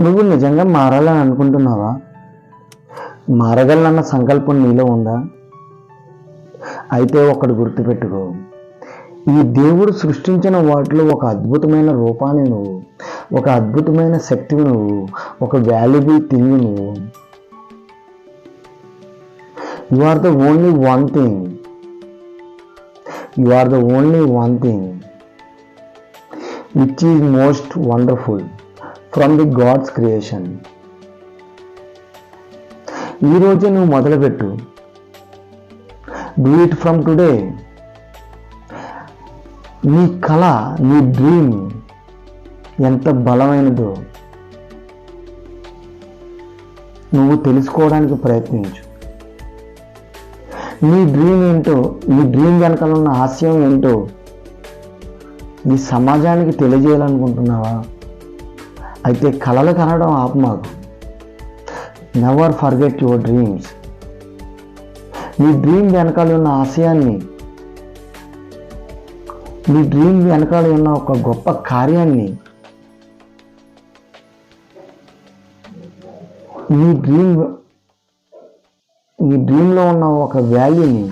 నువ్వు నిజంగా మారాలని అనుకుంటున్నావా? మారగలనన్న సంకల్పం నీలో ఉందా? అయితే ఒకటి గుర్తుపెట్టుకో. ఈ దేవుడు సృష్టించిన వాటిలో ఒక అద్భుతమైన రూపాన్ని నువ్వు ఒక అద్భుతమైన శక్తివి నువ్వు ఒక వాల్యుబుల్ థింగ్ నువ్వు. You are the only one thing you are the only one thing which is most wonderful from the God's creation ఈరోజే నువ్వు మొదలుపెట్టు. డూ ఇట్ ఫ్రమ్ టుడే నీ కళ నీ డ్రీమ్ ఎంత బలమైనదో నువ్వు తెలుసుకోవడానికి ప్రయత్నించు. నీ డ్రీమ్ ఏంటో నీ డ్రీమ్ వెనకాల ఉన్న ఆశయం ఏంటో ఈ సమాజానికి తెలియజేయాలనుకుంటున్నావా? అయితే కళలు కనడం ఆపమాకు నెవర్ ఫర్గెట్ యువర్ డ్రీమ్స్ నీ డ్రీమ్ వెనకాల ఉన్న ఆశయాన్ని నీ డ్రీమ్ వెనకాల ఉన్న ఒక గొప్ప కార్యాన్ని నీ డ్రీమ్ నీ డ్రీమ్లో ఉన్న ఒక వాల్యూని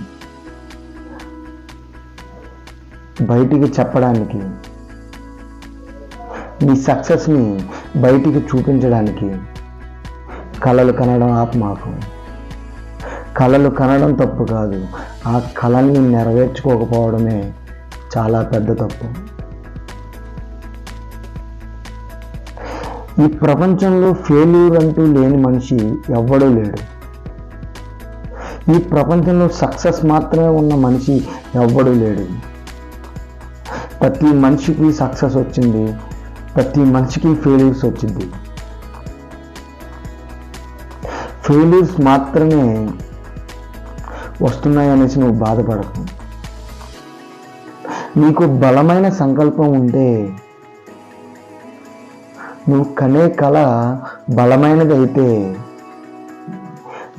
బయటికి చెప్పడానికి నీ సక్సెస్ని బయటికి చూపించడానికి కళలు కనడం ఆత్మాకు కళలు కనడం తప్పు కాదు. ఆ కళల్ని నెరవేర్చుకోకపోవడమే చాలా పెద్ద తప్పు. ఈ ప్రపంచంలో ఫెయిల్యూర్ అంటూ లేని మనిషి ఎవ్వడూ లేడు. ఈ ప్రపంచంలో సక్సెస్ మాత్రమే ఉన్న మనిషి ఎవ్వడూ లేడు. ప్రతి మనిషికి సక్సెస్ వచ్చింది ప్రతి మనిషికి ఫెయిల్యూర్స్ వచ్చింది ఫెయిల్యూర్స్ మాత్రమే వస్తున్నాయనేసి నువ్వు బాధపడకు. నీకు బలమైన సంకల్పం ఉంటే నువ్వు కనే కళ బలమైనది అయితే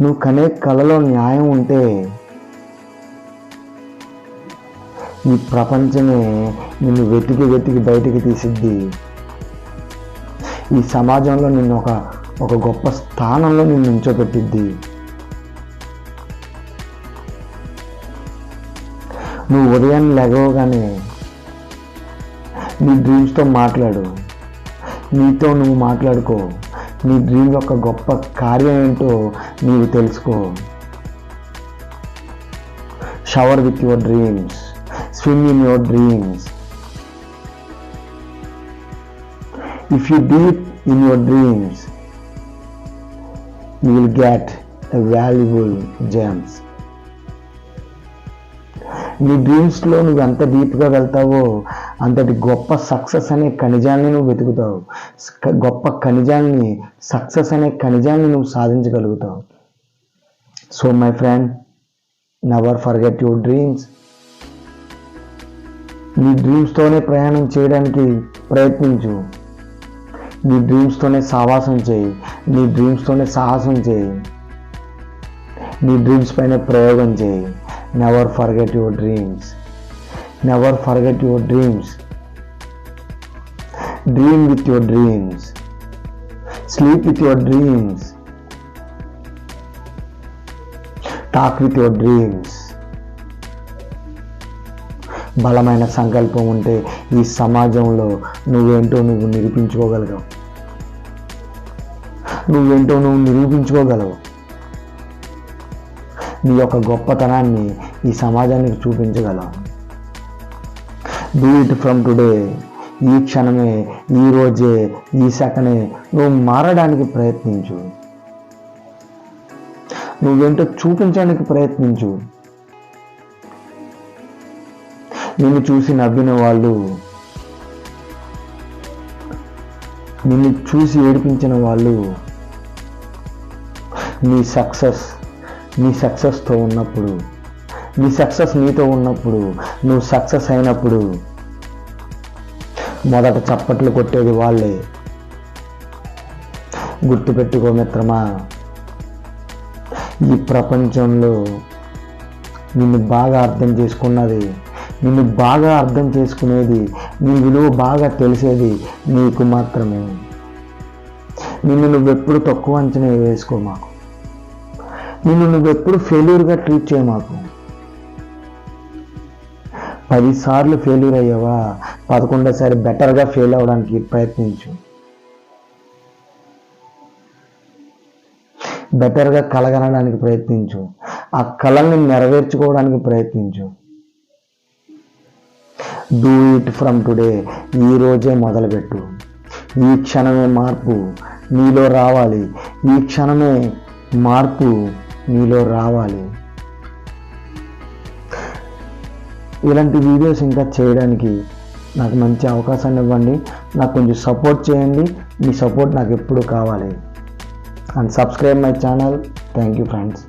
నువ్వు కనే కళలో న్యాయం ఉంటే ఈ ప్రపంచమే నిన్ను వెతికి వెతికి బయటికి తీసిద్ది. ఈ సమాజంలో నిన్ను ఒక ఒక గొప్ప స్థానంలో నిన్ను ఉంచోబెట్టిద్ది నువ్వు ఉదయాన్నే లెగవగానే నీ డ్రీమ్స్తో మాట్లాడు. నీతో నువ్వు మాట్లాడుకో. నీ డ్రీమ్ యొక్క గొప్ప కార్యం ఏంటో నీవు తెలుసుకో. Shower with your dreams swim in your dreams if you deep in your dreams you will get a valuable gems. నీ డ్రీమ్స్లో నువ్వు ఎంత డీప్గా వెళ్తావో అంతటి గొప్ప సక్సెస్ అనే ఖనిజాన్ని నువ్వు వెతుకుతావు. గొప్ప ఖనిజాన్ని సక్సెస్ అనే ఖనిజాన్ని నువ్వు సాధించగలుగుతావు. So my friend never forget your dreams నీ డ్రీమ్స్తోనే ప్రయాణం చేయడానికి ప్రయత్నించు. నీ డ్రీమ్స్తోనే సావాసం చేయి. నీ డ్రీమ్స్తోనే సాహసం చేయి. నీ డ్రీమ్స్ పైన ప్రయోగం చేయి. Never forget your dreams never forget your dreams dream with your dreams sleep with your dreams talk with your dreams బలమైన సంకల్పం ఉంటే ఈ సమాజంలో నువ్వేంటో నువ్వు నిరూపించుకోగలగవు నువ్వేంటో నువ్వు నిరూపించుకోగలవు. నీ యొక్క గొప్పతనాన్ని ఈ సమాజానికి చూపించగలవు. డూ ఇట్ ఫ్రమ్ టుడే ఈ క్షణమే ఈ రోజే ఈ సెకనే నువ్వు మారడానికి ప్రయత్నించు. నువ్వేంటో చూపించడానికి ప్రయత్నించు. నిన్ను చూసి నవ్విన వాళ్ళు నిన్ను చూసి ఏడిపించిన వాళ్ళు నీ సక్సెస్ నీ సక్సెస్తో ఉన్నప్పుడు నీ సక్సెస్ నీతో ఉన్నప్పుడు నువ్వు సక్సెస్ అయినప్పుడు మొదట చప్పట్లు కొట్టేది వాళ్ళే. గుర్తుపెట్టుకో మిత్రమా ఈ ప్రపంచంలో నిన్ను బాగా అర్థం చేసుకున్నది నిన్ను బాగా అర్థం చేసుకునేది నీ విలువ బాగా తెలిసేది నీకు మాత్రమే. నిన్ను నువ్వెప్పుడు తక్కువ అంచనా వేసుకో మాకు. నిన్ను నువ్వెప్పుడు ఫెయిల్యూర్గా ట్రీట్ చేయ మాకు. పదిసార్లు ఫెయిల్యూర్ అయ్యావా? పదకొండోసారి బెటర్గా ఫెయిల్ అవ్వడానికి ప్రయత్నించు. బెటర్గా కలగనడానికి ప్రయత్నించు. ఆ కళల్ని నెరవేర్చుకోవడానికి ప్రయత్నించు. డూ ఇట్ ఫ్రమ్ టుడే ఈ రోజే మొదలుపెట్టు. ఈ క్షణమే మార్పు నీలో రావాలి. ఈ క్షణమే మార్పు నీలో రావాలి. ఇలాంటి వీడియోస్ ఇంకా చేయడానికి నాకు మంచి అవకాశాన్ని ఇవ్వండి. నాకు కొంచెం సపోర్ట్ చేయండి. మీ సపోర్ట్ నాకు ఎప్పుడు కావాలి. And subscribe my channel thank you friends